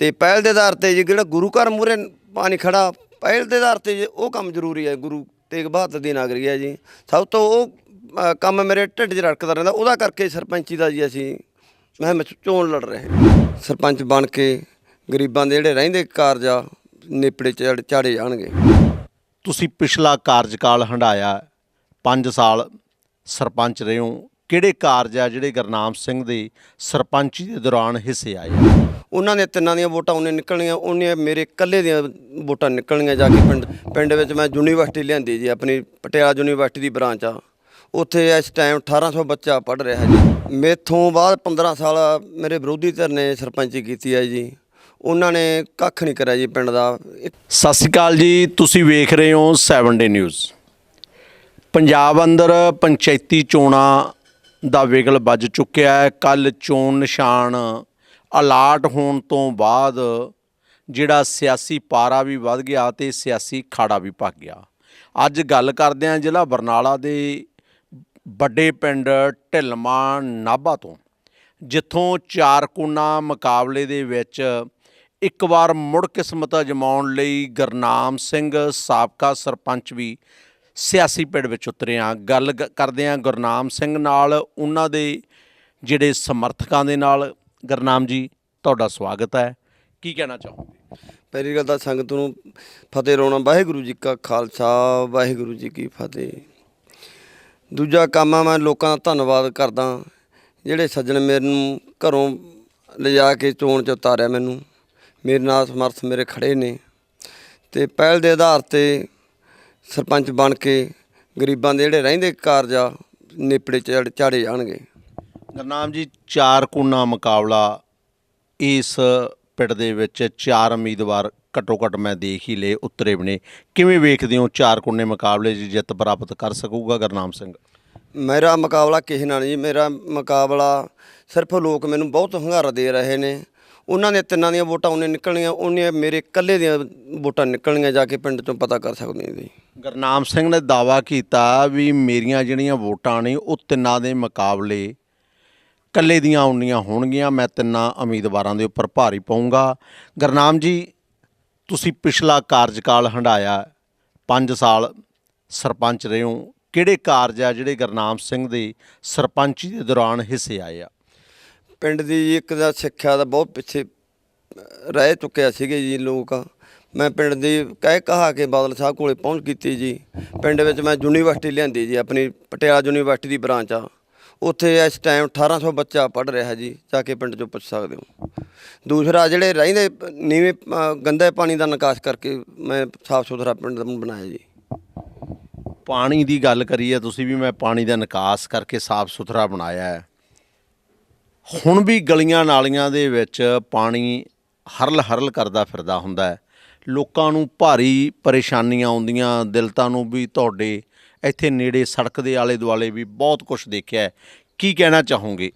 ਤੇ ਪਹਿਲ ਦੇ ਆਧਾਰ ਤੇ ਜੀ ਜਿਹੜਾ ਗੁਰੂ ਘਰ ਮੂਰੇ ਪਾਣੀ ਖੜਾ, ਪਹਿਲ ਦੇ ਆਧਾਰ ਤੇ ਜੀ ਉਹ ਕੰਮ ਜ਼ਰੂਰੀ ਹੈ, ਗੁਰੂ ਤੇਗ ਬਹਾਦਰ ਦੀ ਨਾਗਰਿਕ ਹੈ ਜੀ। ਸਭ ਤੋਂ ਉਹ ਕੰਮ ਮੇਰੇ ਢਿੱਡ 'ਚ ਰੜਕਦਾ ਰਹਿੰਦਾ, ਉਹਦਾ ਕਰਕੇ ਸਰਪੰਚੀ ਦਾ ਜੀ ਅਸੀਂ ਮੈਂ ਚੋਣ ਲੜ ਰਹੇ ਸਰਪੰਚ ਬਣ ਕੇ ਗਰੀਬਾਂ ਦੇ ਜਿਹੜੇ ਰਹਿੰਦੇ ਕਾਰਜ ਆ, ਨੇਪੜੇ ਚਾੜੇ ਜਾਣਗੇ। ਤੁਸੀਂ ਪਿਛਲਾ ਕਾਰਜਕਾਲ ਹੰਡਾਇਆ 5 ਸਾਲ ਸਰਪੰਚ ਰਹੇ ਹੋ ਕਿਹੜੇ ਕਾਰਜ ਆ ਜਿਹੜੇ ਗੁਰਨਾਮ ਸਿੰਘ ਦੇ ਸਰਪੰਚੀ ਦੇ ਦੌਰਾਨ ਹਿੱਸੇ ਆਏ? ਉਹਨਾਂ ਨੇ ਤਿੰਨਾਂ ਦੀਆਂ ਵੋਟਾਂ ਉਹਨੇ ਨਿਕਲਣੀਆਂ ਉਹਨੇ ਮੇਰੇ ਇਕੱਲੇ ਦੀਆਂ ਵੋਟਾਂ ਨਿਕਲਣੀਆਂ ਜਾ ਕੇ ਪਿੰਡ ਪਿੰਡ ਵਿੱਚ ਮੈਂ ਯੂਨੀਵਰਸਿਟੀ ਲਿਆਂਦੀ ਜੀ ਆਪਣੀ ਪਟਿਆਲਾ ਯੂਨੀਵਰਸਿਟੀ ਦੀ ਬ੍ਰਾਂਚ ਆ। ਉੱਥੇ ਇਸ ਟਾਈਮ 1800 ਬੱਚਾ ਪੜ੍ਹ ਰਿਹਾ ਜੀ। ਮੇਥੋਂ ਬਾਅਦ 15 ਸਾਲ ਮੇਰੇ ਵਿਰੋਧੀ ਧਿਰ ਨੇ ਸਰਪੰਚੀ ਕੀਤੀ ਹੈ ਜੀ। ਉਹਨਾਂ ਨੇ ਕੱਖ ਨਹੀਂ ਕਰਿਆ ਜੀ ਪਿੰਡ ਦਾ। ਸਤਿ ਸ਼੍ਰੀ ਅਕਾਲ ਜੀ ਤੁਸੀਂ ਵੇਖ ਰਹੇ ਹੋ 7 ਡੇ ਨਿਊਜ਼। ਪੰਜਾਬ ਅੰਦਰ ਪੰਚਾਇਤੀ ਚੋਣਾਂ ਦਾ ਵਿਗਲ ਵੱਜ ਚੁੱਕਿਆ ਹੈ। ਕੱਲ ਚੋਣ ਨਿਸ਼ਾਨ ਅਲਾਟ ਹੋਣ ਤੋਂ ਬਾਅਦ ਜਿਹੜਾ ਸਿਆਸੀ ਪਾਰਾ ਵੀ ਵੱਧ ਗਿਆ ਤੇ ਸਿਆਸੀ ਖਾੜਾ ਵੀ ਭੱਗ ਗਿਆ। ਅੱਜ ਗੱਲ ਕਰਦੇ ਹਾਂ ਜ਼ਿਲ੍ਹਾ ਬਰਨਾਲਾ ਦੇ ਵੱਡੇ ਪਿੰਡ ਢਿਲਮਾ ਨਾਭਾ ਤੋਂ, ਜਿੱਥੋਂ ਚਾਰ ਕੋਨਾ ਮੁਕਾਬਲੇ ਦੇ ਵਿੱਚ ਇੱਕ ਵਾਰ ਮੁੜ ਕਿਸਮਤ ਅਜਮਾਉਣ ਲਈ ਗਰਨਾਮ ਸਿੰਘ, ਸਾਬਕਾ ਸਰਪੰਚ ਵੀ ਸਿਆਸੀ ਪਿੜ ਵਿੱਚ ਉਤਰੇ ਆ। ਗੱਲ ਗ- ਕਰਦੇ ਆ ਗੁਰਨਾਮ ਸਿੰਘ ਨਾਲ, ਉਹਨਾਂ ਦੇ ਜਿਹੜੇ ਸਮਰਥਕਾਂ ਦੇ ਨਾਲ। ਗੁਰਨਾਮ ਜੀ, ਤੁਹਾਡਾ ਸਵਾਗਤ ਹੈ। ਕੀ ਕਹਿਣਾ ਚਾਹੋਗੇ? ਪਹਿਲੀ ਗੱਲ ਤਾਂ ਸੰਗਤ ਨੂੰ ਫਤਿਹ ਰੋਣਾ। ਵਾਹਿਗੁਰੂ ਜੀ ਕਾ ਖਾਲਸਾ, ਵਾਹਿਗੁਰੂ ਜੀ ਕੀ ਫਤਿਹ। ਦੂਜਾ ਕੰਮ ਆ, ਮੈਂ ਲੋਕਾਂ ਦਾ ਧੰਨਵਾਦ ਕਰਦਾ ਜਿਹੜੇ ਸੱਜਣ ਮੈਨੂੰ ਘਰੋਂ ਲਿਜਾ ਕੇ ਚੋਣ 'ਚ ਉਤਾਰਿਆ ਮੈਨੂੰ। ਮੇਰੇ ਨਾਲ ਸਮਰਥ ਮੇਰੇ ਖੜੇ ਨੇ। ਤੇ ਪਹਿਲ ਦੇ ਆਧਾਰ ਤੇ ਸਰਪੰਚ ਬਣ ਕੇ ਗਰੀਬਾਂ ਦੇ ਜਿਹੜੇ ਰਹਿੰਦੇ ਕਾਰਜ ਆ ਨੇਪੜੇ ਚੜ- ਚਾੜੇ ਜਾਣਗੇ। ਗੁਰਨਾਮ ਜੀ ਚਾਰ ਕੋਨਾ ਮੁਕਾਬਲਾ। ਇਸ ਪਿੰਡ ਦੇ ਵਿੱਚ ਚਾਰ ਉਮੀਦਵਾਰ ਘੱਟੋ ਘੱਟ ਮੈਂ ਦੇਖ ਹੀ ਲਏ ਉਤਰੇ ਬਣੇ ਕਿਵੇਂ ਵੇਖਦੇ ਹੋ ਚਾਰ ਕੋਨੇ ਮੁਕਾਬਲੇ 'ਚ ਜਿੱਤ ਪ੍ਰਾਪਤ ਕਰ ਸਕੂਗਾ ਗੁਰਨਾਮ ਸਿੰਘ? ਮੇਰਾ ਮੁਕਾਬਲਾ ਕਿਸੇ ਨਾਲ ਨਹੀਂ ਮੇਰਾ ਮੁਕਾਬਲਾ ਸਿਰਫ ਲੋਕ ਮੈਨੂੰ ਬਹੁਤ ਹੰਗਾਰਾ ਦੇ ਰਹੇ ਨੇ। ਉਹਨਾਂ ਨੇ ਤਿੰਨਾਂ ਦੀਆਂ ਵੋਟਾਂ ਉਹਨੇ ਨਿਕਲਣੀਆਂ, ਉਹਨੇ ਮੇਰੇ ਇਕੱਲੇ ਦੀਆਂ ਵੋਟਾਂ ਨਿਕਲਣੀਆਂ ਜਾ ਕੇ ਪਿੰਡ ਚੋਂ ਪਤਾ ਕਰ ਸਕਦੇ ਹੋ ਜੀ। ਗੁਰਨਾਮ ਸਿੰਘ ਨੇ ਦਾਵਾ ਕੀਤਾ ਵੀ ਮੇਰੀਆਂ ਜਿਹੜੀਆਂ ਵੋਟਾਂ ਨੇ ਉਹ ਤਿੰਨਾਂ ਦੇ ਮੁਕਾਬਲੇ ਇਕੱਲੇ ਦੀਆਂ ਆਉਣੀਆਂ ਹੋਣਗੀਆਂ, ਮੈਂ ਤਿੰਨਾਂ ਉਮੀਦਵਾਰਾਂ ਦੇ ਉੱਪਰ ਭਾਰੀ ਪਾਉਂਗਾ ਗੁਰਨਾਮ ਜੀ, ਤੁਸੀਂ ਪਿਛਲਾ ਕਾਰਜਕਾਲ ਹੰਡਾਇਆ 5 ਸਾਲ ਸਰਪੰਚ ਰਹੇ ਹੋ। ਕਿਹੜੇ ਕਾਰਜ ਆ ਜਿਹੜੇ ਗੁਰਨਾਮ ਸਿੰਘ ਦੇ ਸਰਪੰਚੀ ਦੇ ਦੌਰਾਨ ਹਿੱਸੇ ਆਏ ਆ? ਪਿੰਡ ਦੀ ਜੀ ਇੱਕ ਦਾ ਸਿੱਖਿਆ ਦਾ ਬਹੁਤ ਪਿੱਛੇ ਰਹਿ ਚੁੱਕਿਆ ਸੀਗੇ ਜੀ ਲੋਕ। ਮੈਂ ਪਿੰਡ ਦੀ ਕਹਿ ਕਹਾ ਕੇ ਬਾਦਲ ਸਾਹਿਬ ਕੋਲੇ ਪਹੁੰਚ ਕੀਤੀ ਜੀ। ਪਿੰਡ ਵਿੱਚ ਮੈਂ ਯੂਨੀਵਰਸਿਟੀ ਲਿਆਂਦੀ ਜੀ, ਆਪਣੀ ਪਟਿਆਲਾ ਯੂਨੀਵਰਸਿਟੀ ਦੀ ਬ੍ਰਾਂਚ ਆ। ਉੱਥੇ ਇਸ ਟਾਈਮ 1800 ਬੱਚਾ ਪੜ੍ਹ ਰਿਹਾ ਜੀ, ਜਾ ਕੇ ਪਿੰਡ ਚੋਂ ਪੁੱਛ ਸਕਦੇ ਹੋ। ਦੂਸਰਾ ਜਿਹੜੇ ਰਹਿੰਦੇ ਨੀਵੇਂ ਗੰਦੇ ਪਾਣੀ ਦਾ ਨਿਕਾਸ ਕਰਕੇ ਮੈਂ ਸਾਫ਼ ਸੁਥਰਾ ਪਿੰਡ ਬਣਾਇਆ ਜੀ। ਪਾਣੀ ਦੀ ਗੱਲ ਕਰੀਏ, ਤੁਸੀਂ ਵੀ ਮੈਂ ਪਾਣੀ ਦਾ ਨਿਕਾਸ ਕਰਕੇ ਸਾਫ਼ ਸੁਥਰਾ ਬਣਾਇਆ ਹੈ। ਹੁਣ ਵੀ ਗਲੀਆਂ ਨਾਲੀਆਂ ਦੇ ਵਿੱਚ ਪਾਣੀ ਹਰਲ ਹਰਲ ਕਰਦਾ ਫਿਰਦਾ ਹੁੰਦਾ ਹੈ। ਲੋਕਾਂ ਨੂੰ ਭਾਰੀ ਪਰੇਸ਼ਾਨੀਆਂ ਆਉਂਦੀਆਂ ਦਿਲਤਾਂ ਨੂੰ ਵੀ ਤੁਹਾਡੇ ਇੱਥੇ ਨੇੜੇ ਸੜਕ ਦੇ ਆਲੇ ਦੁਆਲੇ ਵੀ ਬਹੁਤ ਕੁਝ ਦੇਖਿਆ ਹੈ। ਕੀ ਕਹਿਣਾ ਚਾਹੋਗੇ?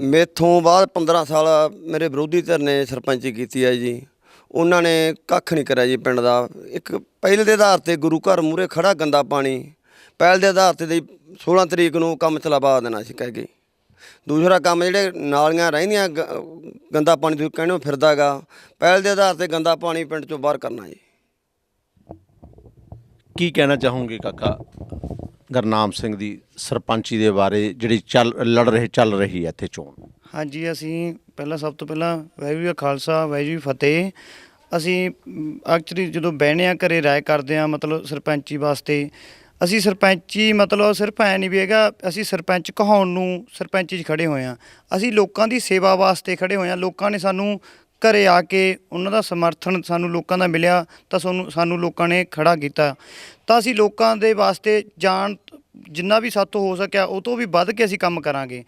ਮੇਥੋਂ ਬਾਅਦ 15 ਸਾਲ ਮੇਰੇ ਵਿਰੋਧੀ ਧਿਰ ਨੇ ਸਰਪੰਚੀ ਕੀਤੀ ਹੈ ਜੀ। ਉਹਨਾਂ ਨੇ ਕੱਖ ਨਹੀਂ ਕਰਿਆ ਜੀ ਪਿੰਡ ਦਾ। ਇੱਕ ਪਹਿਲ ਦੇ ਆਧਾਰ ਤੇ ਗੁਰੂ ਘਰ ਮੂਰੇ ਖੜਾ ਗੰਦਾ ਪਾਣੀ, ਪਹਿਲ ਦੇ ਆਧਾਰ ਤੇ ਜੀ 16 ਤਰੀਕ ਨੂੰ ਕੰਮ ਚਲਾਵਾ ਦੇਣਾ ਸੀ ਕਹਿ ਕੇ। ਦੂਸਰਾ ਕੰਮ ਜਿਹੜੇ ਨਾਲੀਆਂ ਰਹਿੰਦੀਆਂ ਗ- ਗੰਦਾ ਪਾਣੀ ਤੁਸੀਂ ਕਹਿੰਦੇ ਹੋ ਫਿਰਦਾਗਾ ਪਹਿਲ ਦੇ ਆਧਾਰ ਤੇ ਗੰਦਾ ਪਾਣੀ ਪਿੰਡ ਚੋਂ ਬਾਹਰ ਕਰਨਾ ਜੀ। ਕੀ ਕਹਿਣਾ ਚਾਹੋਗੇ ਕਾਕਾ? ਗੁਰਨਾਮ ਸਿੰਘ ਦੀ ਸਰਪੰਚੀ ਦੇ ਬਾਰੇ ਜਿਹੜੀ ਚੱਲ ਲੜ ਰਹੇ ਚੱਲ ਰਹੀ ਹੈ ਇੱਥੇ ਚੋਣ। ਹਾਂਜੀ ਅਸੀਂ ਪਹਿਲਾਂ ਸਭ ਤੋਂ ਪਹਿਲਾਂ ਵਾਹਿਗੁਰੂ ਜੀ ਕਾ ਖਾਲਸਾ ਵਾਹਿਗੁਰੂ ਜੀ ਕੀ ਫਤਿਹ। ਅਸੀਂ ਐਕਚੁਅਲੀ ਜਦੋਂ ਬਹਿਣੇ ਆ ਘਰੇ ਰਾਏ ਕਰਦੇ ਆ ਮਤਲਬ ਸਰਪੰਚੀ ਵਾਸਤੇ ਅਸੀਂ ਸਰਪੰਚੀ ਮਤਲਬ ਸਿਰਫ ਐ ਨਹੀਂ ਵੀ ਹੈਗਾ, ਅਸੀਂ ਸਰਪੰਚ ਕਹਾਉਣ ਨੂੰ ਸਰਪੰਚੀ 'ਚ ਖੜੇ ਹੋਏ ਆ ਅਸੀਂ ਲੋਕਾਂ ਦੀ ਸੇਵਾ ਵਾਸਤੇ ਖੜੇ ਹੋਏ ਆ ਲੋਕਾਂ ਨੇ ਸਾਨੂੰ ਘਰੇ ਆ ਕੇ ਉਹਨਾਂ ਦਾ ਸਮਰਥਨ ਸਾਨੂੰ ਲੋਕਾਂ ਦਾ ਮਿਲਿਆ ਤਾਂ ਸਾਨੂੰ ਸਾਨੂੰ ਲੋਕਾਂ ਨੇ ਖੜਾ ਕੀਤਾ। ਤਾਂ ਅਸੀਂ ਲੋਕਾਂ ਦੇ ਵਾਸਤੇ ਜਾਣ ਜਿੰਨਾ ਵੀ ਸਾਤੋਂ ਹੋ ਸਕਿਆ, ਉਹ ਤੋਂ ਵੀ ਵੱਧ ਕੇ ਅਸੀਂ ਕੰਮ ਕਰਾਂਗੇ।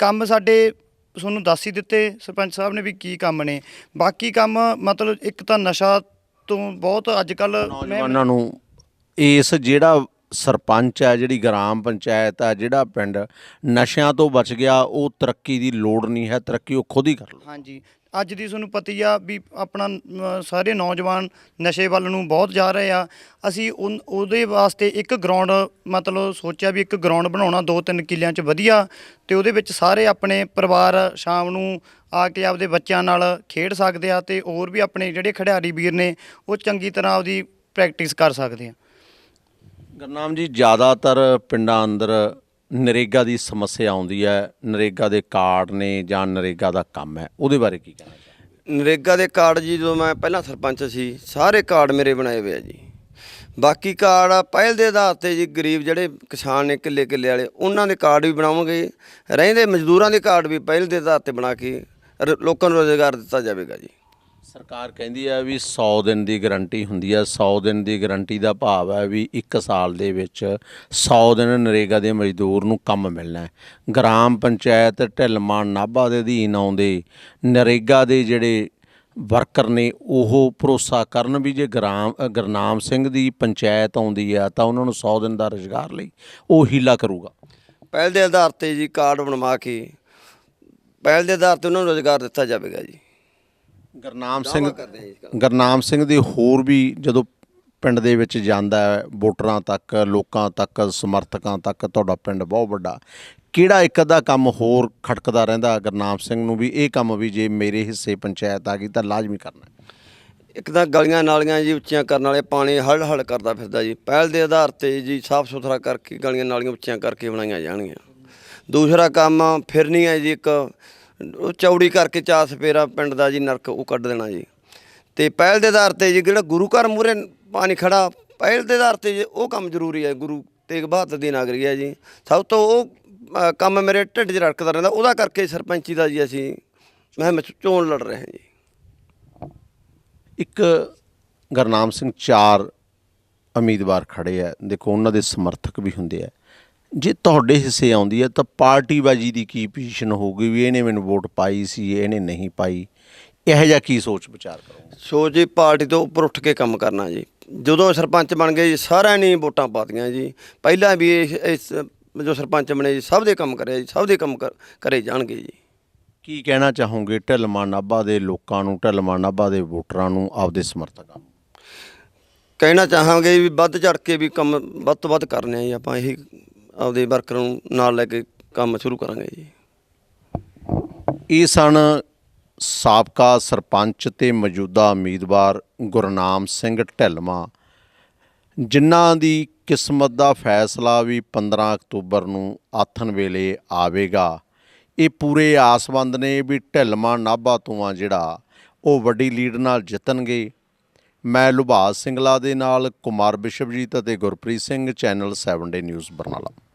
ਕੰਮ ਸਾਡੇ ਤੁਹਾਨੂੰ ਦੱਸ ਹੀ ਦਿੱਤੇ ਸਰਪੰਚ ਸਾਹਿਬ ਨੇ ਵੀ ਕੀ ਕੰਮ ਨੇ। ਬਾਕੀ ਕੰਮ ਮਤਲਬ ਇੱਕ ਤਾਂ ਨਸ਼ਾ ਤੋਂ ਬਹੁਤ ਅੱਜ ਕੱਲ ਨੌਜਵਾਨਾਂ ਨੂੰ ਇਸ ਜਿਹੜਾ ਸਰਪੰਚ ਹੈ ਜਿਹੜੀ ਗ੍ਰਾਮ ਪੰਚਾਇਤ ਹੈ ਜਿਹੜਾ ਪਿੰਡ ਨਸ਼ਿਆਂ ਤੋਂ ਬਚ ਗਿਆ ਉਹ ਤਰੱਕੀ ਦੀ ਲੋੜ ਨਹੀਂ ਹੈ ਤਰੱਕੀ ਉਹ ਖੁਦ ਹੀ ਕਰ ਲਓ। ਹਾਂਜੀ। ਅੱਜ ਦੀ ਤੁਹਾਨੂੰ ਪਤੀ ਆ ਵੀ ਆਪਣਾ ਅਮ, ਸਾਰੇ ਨੌਜਵਾਨ ਨਸ਼ੇ ਵੱਲ ਨੂੰ ਬਹੁਤ ਜਾ ਰਹੇ ਆ। ਅਸੀਂ ਉਨ- ਉਹਦੇ ਵਾਸਤੇ ਇੱਕ ਗਰਾਊਂਡ ਮਤਲਬ ਸੋਚਿਆ ਵੀ ਇੱਕ ਗਰਾਊਂਡ ਬਣਾਉਣਾ ਦੋ ਤਿੰਨ ਕਿੱਲਿਆਂ 'ਚ ਵਧੀਆ ਤੇ ਉਹਦੇ ਵਿੱਚ ਸਾਰੇ ਆਪਣੇ ਪਰਿਵਾਰ ਸ਼ਾਮ ਨੂੰ ਆ ਕੇ ਆਪਦੇ ਬੱਚਿਆਂ ਨਾਲ ਖੇਡ ਸਕਦੇ ਆ ਤੇ ਹੋਰ ਵੀ ਆਪਣੇ ਜਿਹੜੇ ਖਿਡਾਰੀ ਵੀਰ ਨੇ ਉਹ ਚੰਗੀ ਤਰ੍ਹਾਂ ਆਪਦੀ ਪ੍ਰੈਕਟਿਸ ਕਰ ਸਕਦੇ ਆ। ਗਰਨਾਮ ਜੀ, ਜ਼ਿਆਦਾਤਰ ਪਿੰਡਾਂ ਅੰਦਰ ਨਰੇਗਾ ਦੀ ਸਮੱਸਿਆ ਆਉਂਦੀ ਹੈ। ਨਰੇਗਾ ਦੇ ਕਾਰਡ ਨੇ ਜਾਂ ਨਰੇਗਾ ਦਾ ਕੰਮ ਹੈ। ਉਹਦੇ ਬਾਰੇ ਕੀ ਕਹਿਣਾ ਚਾਹੁੰਦੇ ਨਰੇਗਾ ਦੇ ਕਾਰਡ ਜੀ, ਜਦੋਂ ਮੈਂ ਪਹਿਲਾਂ ਸਰਪੰਚ ਸੀ, ਸਾਰੇ ਕਾਰਡ ਮੇਰੇ ਬਣਾਏ ਹੋਏ ਆ ਜੀ। ਬਾਕੀ ਕਾਰਡ ਆ, ਪਹਿਲ ਦੇ ਆਧਾਰ ਤੇ ਜੀ ਗਰੀਬ ਜਿਹੜੇ ਕਿਸਾਨ ਨੇ ਕਿੱਲੇ ਕਿੱਲੇ ਵਾਲੇ, ਉਹਨਾਂ ਦੇ ਕਾਰਡ ਵੀ ਬਣਾਵਾਂਗੇ। ਰਹਿੰਦੇ ਮਜ਼ਦੂਰਾਂ ਦੇ ਕਾਰਡ ਵੀ ਪਹਿਲ ਦੇ ਆਧਾਰ ਤੇ ਬਣਾ ਕੇ ਰ- ਲੋਕਾਂ ਨੂੰ ਰੋਜ਼ਗਾਰ ਦਿੱਤਾ ਜਾਵੇਗਾ ਜੀ। ਸਰਕਾਰ ਕਹਿੰਦੀ ਹੈ ਵੀ 100 ਦਿਨ ਦੀ ਗਾਰੰਟੀ ਹੁੰਦੀ ਹੈ 100 ਦਿਨ ਦੀ ਗਾਰੰਟੀ ਦਾ ਭਾਵ ਹੈ ਵੀ 1 ਸਾਲ ਦੇ ਵਿੱਚ 100 ਦਿਨ ਨਰੇਗਾ ਦੇ ਮਜ਼ਦੂਰ ਨੂੰ ਕੰਮ ਮਿਲਣਾ ਹੈ। ਗ੍ਰਾਮ ਪੰਚਾਇਤ ਢਿਲਮਾ ਨਾਭਾ ਦੇ ਅਧੀਨ ਆਉਂਦੇ ਨਰੇਗਾ ਦੇ ਜਿਹੜੇ ਵਰਕਰ ਨੇ ਉਹ ਭਰੋਸਾ ਕਰਨ ਵੀ ਜੇ ਗ੍ਰਾਮ ਅ, ਗੁਰਨਾਮ ਸਿੰਘ ਦੀ ਪੰਚਾਇਤ ਆਉਂਦੀ ਆ ਤਾਂ ਉਹਨਾਂ ਨੂੰ 100 ਦਿਨ ਦਾ ਰੁਜ਼ਗਾਰ ਲਈ ਉਹ ਹੀਲਾ ਕਰੂਗਾ। ਪਹਿਲ ਦੇ ਆਧਾਰ ਤੇ ਜੀ ਕਾਰਡ ਬਣਵਾ ਕੇ ਪਹਿਲ ਦੇ ਆਧਾਰ ਤੇ ਉਹਨਾਂ ਨੂੰ ਰੋਜ਼ਗਾਰ ਦਿੱਤਾ ਜਾਵੇਗਾ ਜੀ। ਗੁਰਨਾਮ ਸਿੰਘ ਗੁਰਨਾਮ ਸਿੰਘ ਦੇ ਹੋਰ ਵੀ ਜਦੋਂ ਪਿੰਡ ਦੇ ਵਿੱਚ ਜਾਂਦਾ ਹੈ ਵੋਟਰਾਂ ਤੱਕ ਲੋਕਾਂ ਤੱਕ ਸਮਰਥਕਾਂ ਤੱਕ ਤੁਹਾਡਾ ਪਿੰਡ ਬਹੁਤ ਵੱਡਾ। ਕਿਹੜਾ ਇੱਕ ਅੱਧਾ ਕੰਮ ਹੋਰ ਖਟਕਦਾ ਰਹਿੰਦਾ ਗੁਰਨਾਮ ਸਿੰਘ ਨੂੰ ਵੀ? ਇਹ ਕੰਮ ਵੀ ਜੇ ਮੇਰੇ ਹਿੱਸੇ ਪੰਚਾਇਤ ਆ ਗਈ ਤਾਂ ਲਾਜ਼ਮੀ ਕਰਨਾ। ਇੱਕ ਤਾਂ ਗਲੀਆਂ ਨਾਲੀਆਂ ਜੀ ਉੱਚੀਆਂ ਕਰਨ ਵਾਲੇ ਪਾਣੀ ਹੜ ਹੜ ਕਰਦਾ ਫਿਰਦਾ ਜੀ। ਪਹਿਲ ਦੇ ਆਧਾਰ ਤੇ ਜੀ ਸਾਫ਼ ਸੁਥਰਾ ਕਰਕੇ ਗਲੀਆਂ ਨਾਲੀਆਂ ਉੱਚੀਆਂ ਕਰਕੇ ਬਣਾਈਆਂ ਜਾਣਗੀਆਂ। ਦੂਸਰਾ ਕੰਮ ਫਿਰਨੀ ਹੈ ਜੀ ਇੱਕ ਚੌੜੀ ਕਰਕੇ ਚਾਰ ਸਪੇਰਾ ਪਿੰਡ ਦਾ ਜੀ ਨਰਕ ਉਹ ਕੱਢ ਦੇਣਾ ਜੀ। ਤੇ ਪਹਿਲ ਦੇ ਆਧਾਰ ਤੇ ਜੀ ਜਿਹੜਾ ਗੁਰੂ ਘਰ ਮੂਹਰੇ ਪਾਣੀ ਖੜਾ, ਪਹਿਲ ਦੇ ਆਧਾਰ ਤੇ ਜੀ ਉਹ ਕੰਮ ਜ਼ਰੂਰੀ ਹੈ, ਗੁਰੂ ਤੇਗ ਬਹਾਦਰ ਦੀ ਨਾਗਰੀ ਹੈ ਜੀ। ਸਭ ਤੋਂ ਉਹ ਕੰਮ ਮੇਰੇ ਢਿੱਡ 'ਚ ਰੜਕਦਾ ਰਹਿੰਦਾ, ਉਹਦਾ ਕਰਕੇ ਸਰਪੰਚੀ ਦਾ ਜੀ ਅਸੀਂ ਮੈਂ ਚੋਣ ਲੜ ਰਹੇ ਹਾਂ ਜੀ। ਇੱਕ ਗੁਰਨਾਮ ਸਿੰਘ ਚਾਰ ਉਮੀਦਵਾਰ ਖੜੇ ਆ, ਦੇਖੋ ਉਹਨਾਂ ਦੇ ਸਮਰਥਕ ਵੀ ਹੁੰਦੇ ਆ। ਜੇ ਤੁਹਾਡੇ ਹਿੱਸੇ ਆਉਂਦੀ ਹੈ ਤਾਂ ਪਾਰਟੀਬਾਜੀ ਦੀ ਕੀ ਪੋਜੀਸ਼ਨ ਹੋਊਗੀ ਵੀ ਇਹਨੇ ਮੈਨੂੰ ਵੋਟ ਪਾਈ ਸੀ ਇਹਨੇ ਨਹੀਂ ਪਾਈ? ਇਹੋ ਜਿਹਾ ਕੀ ਸੋਚ ਵਿਚਾਰ ਕਰੋਗੇ? ਸੋ ਜੀ ਪਾਰਟੀ ਤੋਂ ਉੱਪਰ ਉੱਠ ਕੇ ਕੰਮ ਕਰਨਾ ਜੀ। ਜਦੋਂ ਸਰਪੰਚ ਬਣ ਗਏ ਜੀ ਸਾਰਿਆਂ ਨੇ ਵੋਟਾਂ ਪਾਤੀਆਂ ਜੀ। ਪਹਿਲਾਂ ਵੀ ਇਸ ਜੋ ਸਰਪੰਚ ਬਣੇ ਜੀ ਸਭ ਦੇ ਕੰਮ ਕਰਿਆ ਜੀ ਸਭ ਦੇ ਕੰਮ ਕਰ- ਕਰੇ ਜਾਣਗੇ ਜੀ। ਕੀ ਕਹਿਣਾ ਚਾਹੋਗੇ ਢਿਲਮਾ ਨਾਭਾ ਦੇ ਲੋਕਾਂ ਨੂੰ ਢਿਲਮਾ ਨਾਭਾ ਦੇ ਵੋਟਰਾਂ ਨੂੰ ਆਪਦੇ ਸਮਰਥਕਾਂ ਨੂੰ? ਕਹਿਣਾ ਚਾਹਾਂਗੇ ਵੀ ਵੱਧ ਚੜ ਕੇ ਵੀ ਕੰਮ ਵੱਧ ਤੋਂ ਵੱਧ ਕਰਨੇ ਆ ਜੀ ਆਪਾਂ ਇਹੀ ਆਪਦੇ ਵਰਕਰਾਂ ਨੂੰ ਨਾਲ ਲੈ ਕੇ ਕੰਮ ਸ਼ੁਰੂ ਕਰਾਂਗੇ ਜੀ। ਇਹ ਸਨ ਸਾਬਕਾ ਸਰਪੰਚ ਤੇ ਮੌਜੂਦਾ ਉਮੀਦਵਾਰ ਗੁਰਨਾਮ ਸਿੰਘ ਢਿਲਮਾ ਜਿਨ੍ਹਾਂ ਦੀ ਕਿਸਮਤ ਦਾ ਫੈਸਲਾ ਵੀ 15 ਅਕਤੂਬਰ ਨੂੰ ਆਥਨ ਵੇਲੇ ਆਵੇਗਾ। ਇਹ ਪੂਰੇ ਆਸਵੰਦ ਨੇ ਵੀ ਢਿਲਮਾ ਨਾਭਾ ਤੋਂ ਆ ਜਿਹੜਾ, ਉਹ ਵੱਡੀ ਲੀਡ ਨਾਲ ਜਿੱਤਣਗੇ। ਮੈਂ ਲੁਭਾਸ ਸਿੰਘਲਾ ਦੇ ਨਾਲ ਕੁਮਾਰ ਬਿਸ਼ਵਜੀਤ ਅਤੇ Gurpreet Singh, channel 7 day news Barnala.